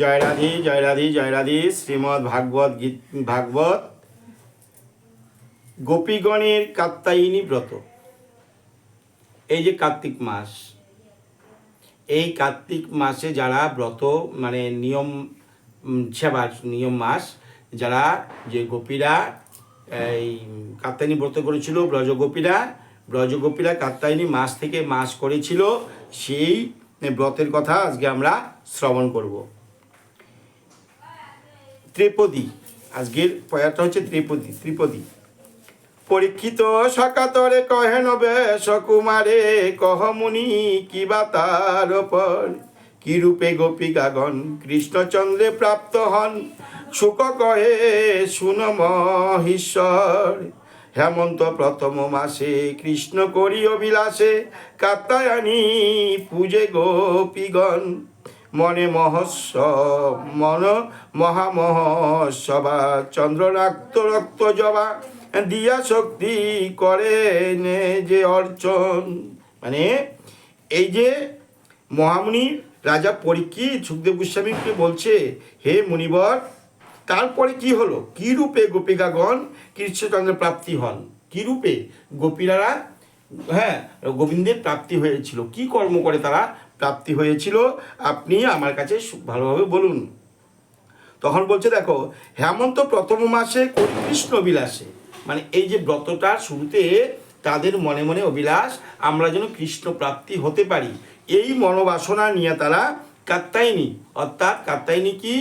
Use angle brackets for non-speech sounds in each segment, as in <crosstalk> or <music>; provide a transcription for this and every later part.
জয় রাধি জয় রাধি জয় রাধি শ্রীমৎ ভাগবত গীত, ভাগবত। গোপীগণের কাত্তায়িনী ব্রত। এই যে কার্তিক মাস, এই কার্তিক মাসে যারা ব্রত মানে নিয়ম সেবার নিয়ম মাস, যারা যে গোপীরা, এই কাত্তায়নী ব্রত করেছিল, ব্রজগোপীরা ব্রজগোপীরা কাত্তায়নী মাস থেকে মাস করেছিল, সেই ব্রতের কথা আজকে আমরা শ্রবণ করব। ত্রিপদী। আজকের পয়াটা হচ্ছে ত্রিপদী ত্রিপদী। পরীক্ষিত সকাতরে কহে নবে সকুমারে কহমুনি কিবা তার ওপর? কি রূপে গোপী গোপিকাগণ কৃষ্ণচন্দ্রে প্রাপ্ত হন। শুক কহে, শুন মহিশ্বর। হেমন্ত প্রথম মাসে কৃষ্ণ করি অবিলাসে কাত্তায়নী পূজে গোপীগণ। মনে মহোৎসব, মন মহামহোৎসবা চন্দ্রনাক্ত রক্ত জবা, দিয়া শক্তি করে নে যে অর্চন। মানে এই যে মহামুনি রাজা পরীক্ষিত সুখদেব গোস্বামীকে বলছে, হে মুনিবর, তারপরে কি হলো? কি রূপে গোপিকাগণ কৃষ্ণচন্দ্রের প্রাপ্তি হন? কি রূপে গোপীরা হ্যাঁ গোবিন্দের প্রাপ্তি হয়েছিল? কি কর্ম করে তারা প্রাপ্তি হয়েছিল, আপনি আমার কাছে ভালোভাবে বলুন। তখন বলছে, দেখো, হেমন্ত প্রথম মাসে কৃষ্ণ বিলাসে মানে এই যে ব্রতটার শুরুতে তাদের মনে মনে অভিলাষ, আমরা যেন কৃষ্ণ প্রাপ্তি হতে পারি। এই মনোবাসনা নিয়ে তারা কাত্তায়নী অর্থাৎ কাত্তায়নী কি?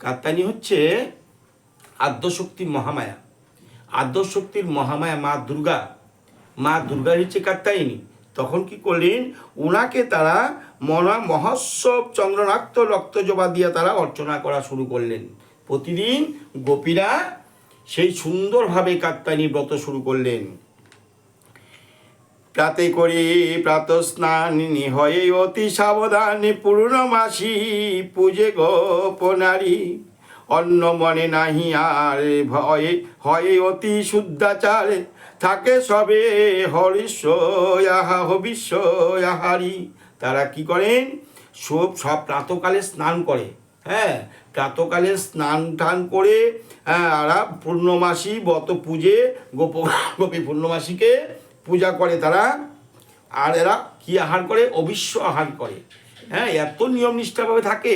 কাত্তায়নী হচ্ছে আদ্যশক্তি মহামায়া। আদ্যশক্তির মহামায়া মা দুর্গা। মা দুর্গার হচ্ছে কাত্তায়নী তখন কি করলেন? ওনাকে তারা মনা মহোৎসব চন্দ্রনাক্ত রক্তজবা দিয়ে তারা অর্চনা করা শুরু করলেন। প্রতিদিন গোপীরা সেই সুন্দরভাবে কাত্তায়নী ব্রত শুরু করলেন। প্রাতে করে প্রাত স্নান হয়ে অতি সাবধানে পূর্ণমাসী পূজে গোপনারী অন্য মনে নাহি আর ভয়ে, হয় অতি শুদ্ধাচারে। থাকে সবে হরিষ্য আহা হবিষ্য আহারি তারা কি করেন? সব সব প্রাতকালে স্নান করে হ্যাঁ? প্রাতকালে স্নান টান করে হ্যাঁ আরা পূর্ণমাসী বত পূজে গোপ, গোপী পূর্ণমাসীকে পূজা করে তারা। আর এরা কি আহার করে? অবিশ্ব আহার করে। হ্যাঁ এত নিয়ম নিষ্ঠাভাবে থাকে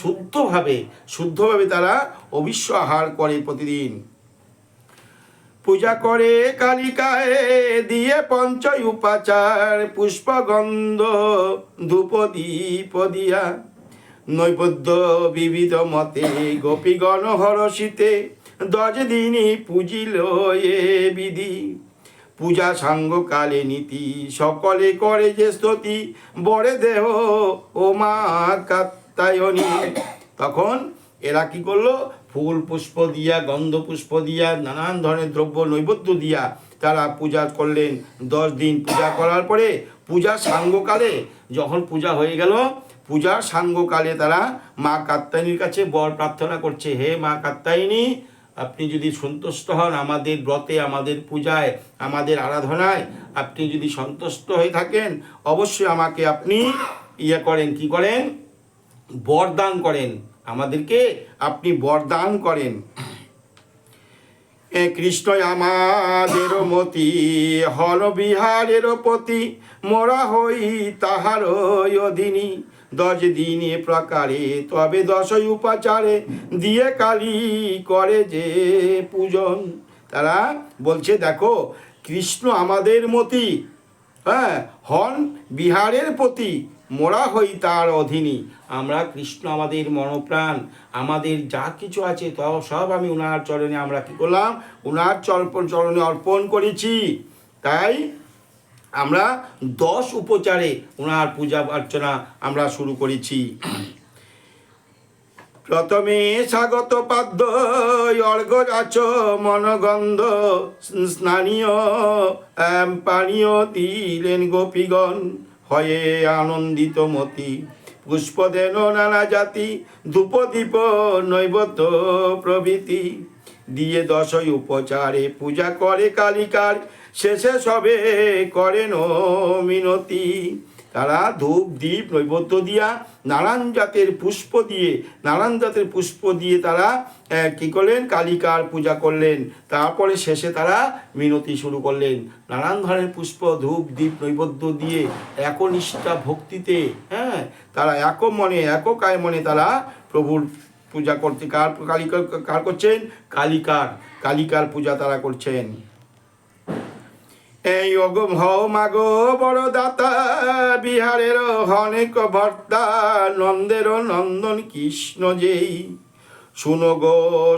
শুদ্ধভাবে। শুদ্ধভাবে তারা অবিশ্ব আহার করে প্রতিদিন। পূজা করে কালিকায় দিয়ে পঞ্চ উপাচার পুষ্পগন্ধ ধূপ দীপ দিয়া। নৈবেদ্য বিবিধ মতে গোপীগণ হরষিতে দশ দিনই পুজিল এ বিধি। পূজা সাঙ্গ কালে নীতি, সকলে করে যে স্তুতি, বড়ে দেহ ও মা তখন এরা কি করল? ফুল পুষ্প দিয়া, গন্ধ পুষ্প দিয়া, নানান ধরনের দ্রব্য নৈবেদ্য দিয়া তারা পূজা করলেন। দশ দিন পূজা করার পরে পূজা সাঙ্গকালে যখন পূজা হয়ে গেল পূজার সাঙ্গকালে তারা মা কাত্তায়নীর কাছে বর প্রার্থনা করছে, হে মা কাত্তায়নী আপনি যদি সন্তুষ্ট হন আমাদের ব্রতে, আমাদের পূজায়, আমাদের আরাধনায়, আপনি যদি সন্তুষ্ট হয়ে থাকেন, অবশ্যই আমাকে আপনি ইয়ে করেন, কি করেন? বরদান করেন। আমাদেরকে আপনি বরদান করেন। কৃষ্ণ আমাদের মতি, হল বিহারের পতি মোরা হই তাহার অধীনী। দশ দিনে প্রকারে, তবে দশই উপাচারে দিয়ে কালী করে যে পূজন। তারা বলছে, দেখো, কৃষ্ণ আমাদের মতি হ্যাঁ হন বিহারের প্রতি, মোরা হই তার অধীনী। আমরা কৃষ্ণ, আমাদের মনপ্রাণ, আমাদের যা কিছু আছে তা সব আমি ওনার চরণে আমরা কী করলাম? ওনার চরণ, চরণে অর্পণ করেছি। তাই আমরা দশ উপচারে ওনার পূজা অর্চনা আমরা শুরু করেছি। প্রথমে স্বাগত পাদ্য অর্ঘ যাচ, মনগন্ধ, স্নানীয় পানীয় দিলেন গোপীগণ, হয়ে আনন্দিত মতি। পুষ্প দেন নানা জাতি ধূপ দীপ নৈবত প্রভৃতি। দিয়ে দশই উপচারে পূজা করে কালিকার শেষে সবে করেন মিনতি। তারা ধূপ দ্বীপ নৈবেদ্য দিয়া নানান জাতের পুষ্প দিয়ে নানান জাতের পুষ্প দিয়ে তারা কি করলেন? কালিকার পূজা করলেন। তারপরে শেষে তারা মিনতি শুরু করলেন। নানান ধরনের পুষ্প, ধূপ দ্বীপ নৈবেদ্য দিয়ে একনিষ্ঠা ভক্তিতে হ্যাঁ তারা এক মনে, এক কায় মনে তারা প্রভুর পূজা করতে কার, কালিকার, কার করছেন? কালিকার। কালিকার পূজা তারা করছেন। এই অগম হও মাগো বড় দাতা বিহারের অনেক ভর্তা, নন্দের নন্দন কৃষ্ণ যেই। শুনো গো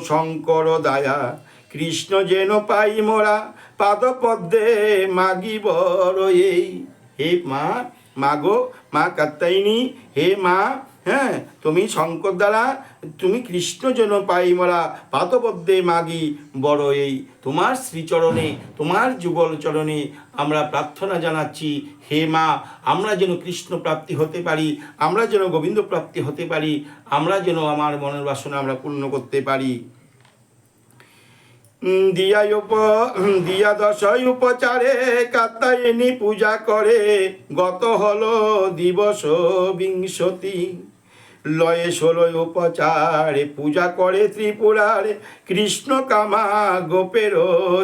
শঙ্কর দায়া, কৃষ্ণ যেন পাই মোরা, পাদপদ্মে মাগি বড় এই হে মা মাগো মা কাত্তাইনি হে মা হ্যাঁ তুমি শঙ্কর দ্বারা, তুমি কৃষ্ণ যেন পাই মোরা পাতপদ্মে মাগি, বড় এই তোমার শ্রীচরণে, তোমার যুগল চরণে আমরা প্রার্থনা জানাচ্ছি, হে মা, আমরা যেন কৃষ্ণ প্রাপ্তি হতে পারি, আমরা যেন গোবিন্দ প্রাপ্তি হতে পারি, আমরা যেন আমার মনের বাসনা আমরা পূর্ণ করতে পারি। দিয়া উপ দিয়া দশই উপচারে কাত্তায়নী পূজা করে। গত হলো দিবস বিংশতি। লয়ে ষোলো উপচারে পূজা করে ত্রিপুরার কৃষ্ণ কামা গোপের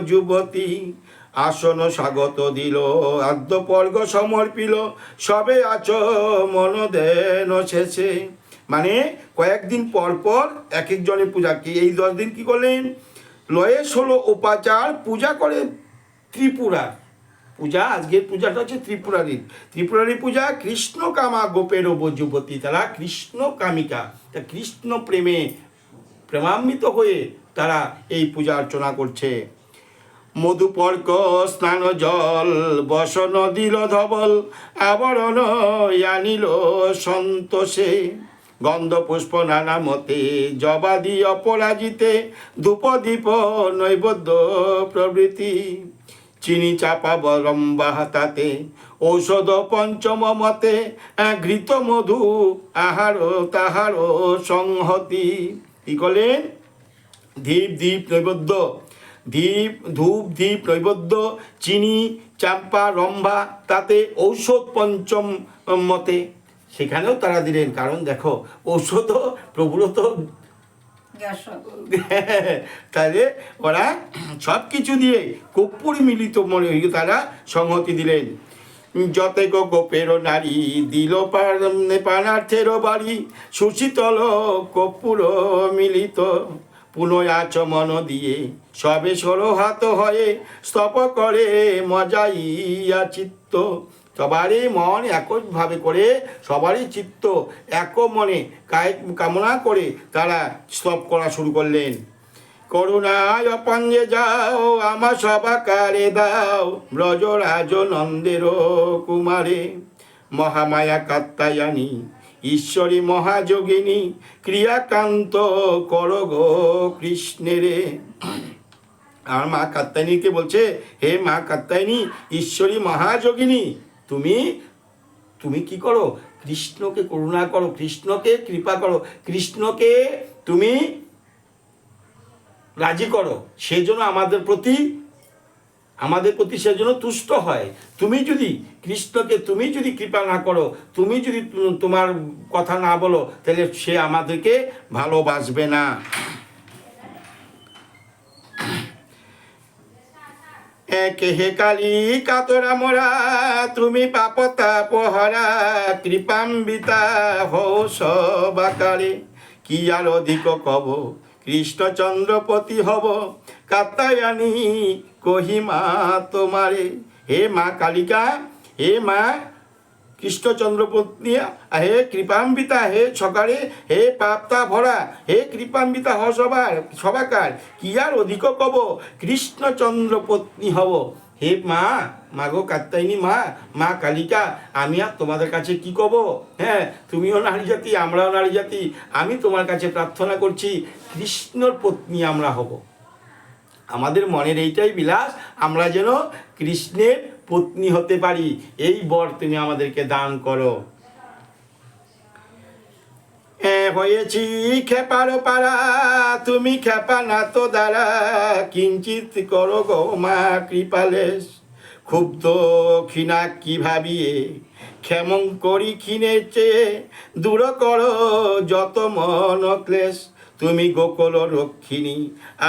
যুবতী। আসন স্বাগত দিল, আদ্যপর্গ সমর্পিল, সবে আচ মন দেন শেষে। মানে কয়েকদিন পর পর এক একজনের পূজা কি? এই দশ দিন কি করলেন? লয়ে ষোলো উপাচার, পূজা করে ত্রিপুরা। পূজা, আজকের পূজাটা হচ্ছে ত্রিপুরারী ত্রিপুরারী পূজা কৃষ্ণ কামা গোপের যুবতী তারা কৃষ্ণ কামিকা তা কৃষ্ণ প্রেমে প্রেমান্বিত হয়ে তারা এই পূজা অর্চনা করছে। মধুপর্ক, স্নান জল, বসন দিল ধবল, আবরণ আনিল সন্তোষে। গন্ধ পুষ্প নানা মতে জবাদি অপরাজিতে ধূপদীপ নৈবদ্য প্রভৃতি। চিনি চাপা বরম্বা হাতাতে ঔষধ পঞ্চম মতে ঘৃত মধু, আহার তাহার সংহতি। কি করলেন? ধীপ দীপ নৈবদ্য, ধীপ ধূপ ধীপ নৈবদ্য, চিনি, চাম্পা, রম্ভা, তাতে ঔষধ পঞ্চম মতে সেখানেও তারা দিলেন কারণ দেখো ঔষধও প্রভুরও তো <laughs> তাহলে ওরা সব কিছু দিয়ে কর্পূর মিলিত মনে তারা সংহতি দিলেন। যতে গো গোপের নারী দিল পানার্থের বাড়ি সুশীতল কর্পূর মিলিত। পুনঃ আচমন দিয়ে সবে ষোলো হাত হয়ে স্তপ করে মজাইয়া চিত্ত। সবারই মন একভাবে করে, সবারই চিত্ত এক মনে কামনা করে তারা স্তব করা শুরু করলেন। করুণায় অপঞ্জে যাও, আমার সবাকারে দাও, ব্রজরাজ নন্দের কুমারে। মহামায়া কাত্তায়ানী, ঈশ্বরী মহাযোগিনী, ক্রিয়াকান্ত কর গো কৃষ্ণেরে আর মা কাত্তায়নীকে বলছে, হে মা কাত্তায়নী, ঈশ্বরী মহাযোগিনী তুমি তুমি কি করো? কৃষ্ণকে করুণা করো, কৃষ্ণকে কৃপা করো, কৃষ্ণকে তুমি রাজি করো। সেজন্য আমাদের প্রতি আমাদের প্রতি সেজন্য তুষ্ট হয়। তুমি যদি কৃষ্ণকে, তুমি যদি কৃপা না করো, তুমি যদি তোমার কথা না বলো, তাহলে সে আমাদেরকে ভালোবাসবে না। একে হে কালী কাতরা মোরা তুমি পাপতা পহরা কৃপাম্বিতা হৌ সবাকালে কি আর অধিক কব? কৃষ্ণচন্দ্রপতি হব কাতায়ানি কহিমা তোমারে হে মা কালিকা, হে মা কৃষ্ণচন্দ্র পত্নী হে কৃপাম্বিতা, হে সকালে হে পাপ্তা ভরা, হে কৃপাম্বিতা হ সবার, সবাকার, কি আর অধিক কব? কৃষ্ণচন্দ্র পত্নী হব। হে মা মা গো কাত্তায়নী মা মা কালিকা, আমি আর তোমাদের কাছে কি কব? হ্যাঁ তুমিও নারী জাতি, আমরাও নারী জাতি, আমি তোমার কাছে প্রার্থনা করছি, কৃষ্ণর পত্নী আমরা হব। আমাদের মনের এইটাই বিলাস, আমরা যেন কৃষ্ণের পত্নী হতে পারি, এই বর তুমি আমাদেরকে দান করো। হয়েছি খেপার পাড়া, তুমি খেপা না তো দ্বারা, কিঞ্চিত করো গো মা কৃপালেশ। ক্ষুব্ধ ক্ষীণা কি ভাবিয়ে, ক্ষেমং করি খিনেছে দূর করো যত মন ক্লেশ। তুমি গোকুল রক্ষিণী,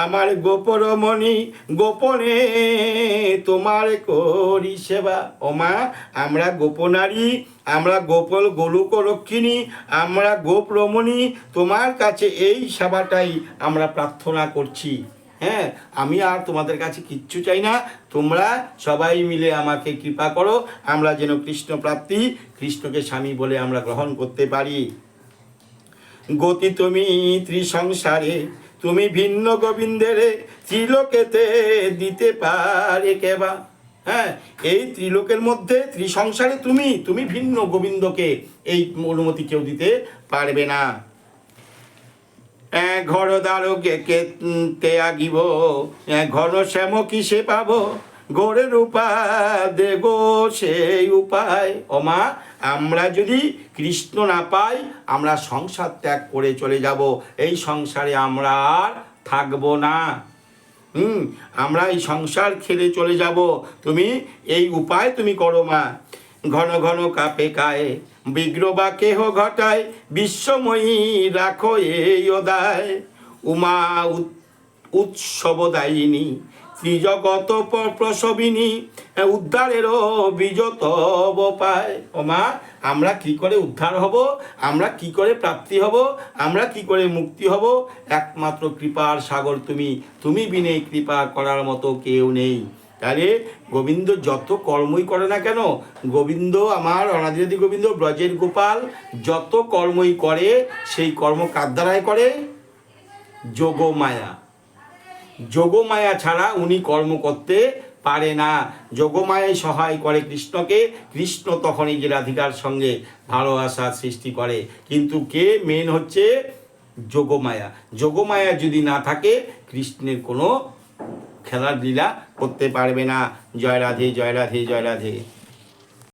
আমার গোপরমণি গোপনে তোমার করি সেবা। ওমা আমরা গোপনারী আমরা গোপল গোলুক রক্ষিণী, আমরা গোপ রমণী, তোমার কাছে এই সেবাটাই আমরা প্রার্থনা করছি। হ্যাঁ আমি আর তোমাদের কাছে কিচ্ছু চাই না। তোমরা সবাই মিলে আমাকে কৃপা করো, আমরা যেন কৃষ্ণ প্রাপ্তি কৃষ্ণকে স্বামী বলে আমরা গ্রহণ করতে পারি। গতি তুমি ত্রিসংসারে, তুমি ভিন্ন গোবিন্দের ত্রিলোকেতে দিতে পারে কেবা হ্যাঁ এই ত্রিলোকের মধ্যে ত্রিসংসারে তুমি তুমি ভিন্ন গোবিন্দকে এই অনুমতি কেউ দিতে পারবে না। ঘর দ্বারকে তে আগিব ঘন শ্যাম কিসে পাব? গোরের উপায় দে গো সেই উপায়। ওমা আমরা যদি কৃষ্ণ না পাই, আমরা সংসার ত্যাগ করে চলে যাব। এই সংসারে আমরা আর থাকব না। হুম, আমরা এই সংসার খেলে চলে যাব। তুমি এই উপায় তুমি করো মা। ঘন ঘন কাপে কায়ে, বিগ্র বা কেহ ঘটায়, বিশ্বময়ী রাখো এই অদায়। উমা উৎ- উৎসবদায়িনী ত্রিজগত প্রসবিনী উদ্ধারেরও বিজত পায়। ওমা আমরা কি করে উদ্ধার হব? আমরা কি করে প্রাপ্তি হব? আমরা কি করে মুক্তি হব? একমাত্র কৃপার সাগর তুমি তুমি বিনে কৃপা করার মতো কেউ নেই। তাহলে গোবিন্দ যত কর্মই করে না কেন, গোবিন্দ আমার, অনাদিরাদি গোবিন্দ, ব্রজের গোপাল, যত কর্মই করে, সেই কর্ম কার দ্বারাই করে? যোগমায়া। যোগমায়া ছাড়া উনি কর্ম করতে পারে না। যোগমায়াই সহায় করে কৃষ্ণকে, কৃষ্ণ তখনই যে রাধিকার সঙ্গে ভালোবাসা সৃষ্টি করে। কিন্তু কে মেন হচ্ছে? যোগমায়া। যোগমায়া যদি না থাকে, কৃষ্ণের কোনো খেলার লীলা করতে পারবে না। জয় রাধে জয় রাধে জয় রাধে।